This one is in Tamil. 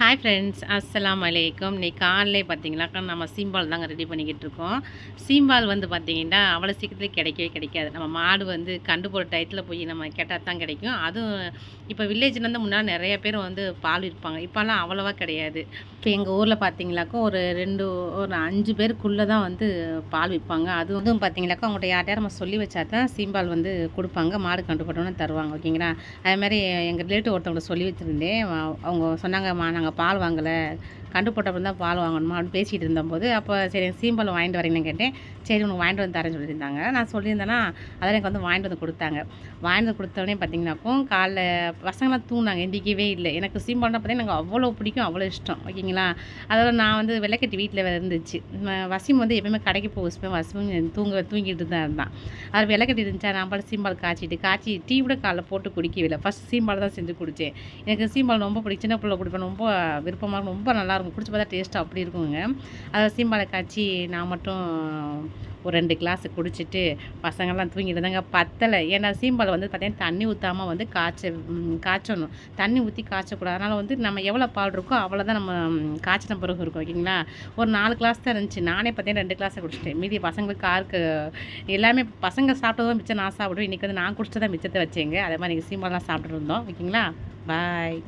ஹாய் ஃப்ரெண்ட்ஸ் அஸ்லாம் அலைக்கும் இன்னைக்கு காலையில் பார்த்தீங்கன்னாக்கா நம்ம சீம்பால் தாங்க ரெடி பண்ணிக்கிட்டு இருக்கோம். சீம்பால் வந்து பார்த்தீங்கன்னா அவ்வளோ சீக்கிரத்தில் கிடைக்கவே கிடைக்காது. நம்ம மாடு வந்து கண்டு போகிற டயத்தில் போய் நம்ம கேட்டால் தான் கிடைக்கும். அதுவும் இப்போ வில்லேஜ்லேருந்து முன்னாடி நிறைய பேர் வந்து பால் விற்பாங்க. இப்போல்லாம் அவ்வளோவா கிடையாது. இப்போ எங்கள் ஊரில் பார்த்தீங்களாக்கா ஒரு ரெண்டு ஒரு அஞ்சு பேருக்குள்ளே தான் வந்து பால் விற்பாங்க. அது வந்து பார்த்தீங்களாக்கா அவங்கள்ட்ட யார்ட்டையார் நம்ம சொல்லி வச்சா தான் சீம்பால் வந்து கொடுப்பாங்க. மாடு கண்டு தருவாங்க ஓகேங்களா? அதே மாதிரி எங்கள் ரிலேட்டிவ் ஒருத்தவங்க சொல்லி வச்சுருந்தேன். அவங்க சொன்னாங்கம்மா நாங்கள் பால் வாங்கலை. கண்டு போட்டப்பறம் தான் பால் வாங்கணுமா அப்படின்னு பேசிகிட்டு இருந்தபோது அப்போ சரி சீம்பால் வாங்கிட்டு வரீங்கன்னு கேட்டேன். சரி உனக்கு வாங்கிட்டு வந்து தரேன்னு சொல்லியிருந்தாங்க. நான் சொல்லியிருந்தேன்னா அதெல்லாம் எனக்கு வந்து வாங்கிட்டு வந்து கொடுத்தாங்க. வாங்கிட்டு வந்து கொடுத்தோடனே பார்த்தீங்கன்னாக்கும் காலைல பசங்களாம் தூங்கினாங்க இன்றைக்கவே இல்லை. எனக்கு சீம்பால்னா பார்த்தீங்கன்னா எனக்கு அவ்வளோ பிடிக்கும் அவ்வளோ இஷ்டம். ஓகேங்களா? அதோட நான் வந்து விளக்கட்டி வீட்டில் இருந்துச்சு. வசிம் வசீம் வந்து எப்பயுமே கடைக்கு போக வசிப்பேன். வசீம் தூங்க தூங்கிட்டு தான் இருந்தான். அது விளக்கட்டி இருந்துச்சா நான் பாட்டு சீம்பால் காய்ச்சிட்டு காய்ச்சி டீ கூட காலைல போட்டு குடிக்கவே இல்லை. ஃபஸ்ட் சீம்பால் தான் செஞ்சு குடித்தேன் எனக்கு சீம்பால் ரொம்ப பிடிக்கும். சின்ன பிள்ளை குடிப்பேன். ரொம்ப விருப்பமாக ரொம்ப நல்லா நல்லாயிருக்கும் குடிச்சு பார்த்தா டேஸ்ட்டாக அப்படி இருக்குங்க. அதை சீம்பாலை காய்ச்சி நான் மட்டும் ஒரு ரெண்டு கிளாஸ் குடிச்சிட்டு பசங்கள்லாம் தூங்கிட்டு இருந்தாங்க. பத்தலை. ஏன்னா சீம்பால் வந்து பார்த்தீங்கன்னா தண்ணி ஊற்றாமல் வந்து காய்ச்ச காய்ச்சணும். தண்ணி ஊற்றி காய்ச்சக்கூடாது. அதனால் வந்து நம்ம எவ்வளோ பால் இருக்கோ அவ்வளோ தான் நம்ம காய்ச்சின பிறகு இருக்கும் ஓகேங்களா? ஒரு நாலு கிளாஸ் தான் இருந்துச்சு. நானே பார்த்தீங்கன்னா ரெண்டு கிளாஸை குடிச்சிட்டேன். மீதி பசங்களுக்கு காருக்கு எல்லாமே பசங்க சாப்பிட்டதும் மிச்சம் நான் சாப்பிடுவேன். இன்றைக்கி வந்து நான் குடிச்சதான் மிச்சத்தை வச்சேங்க. அதே மாதிரி நீங்கள் சீம்பாலாம் சாப்பிட்டுருந்தோம் ஓகேங்களா? பாய்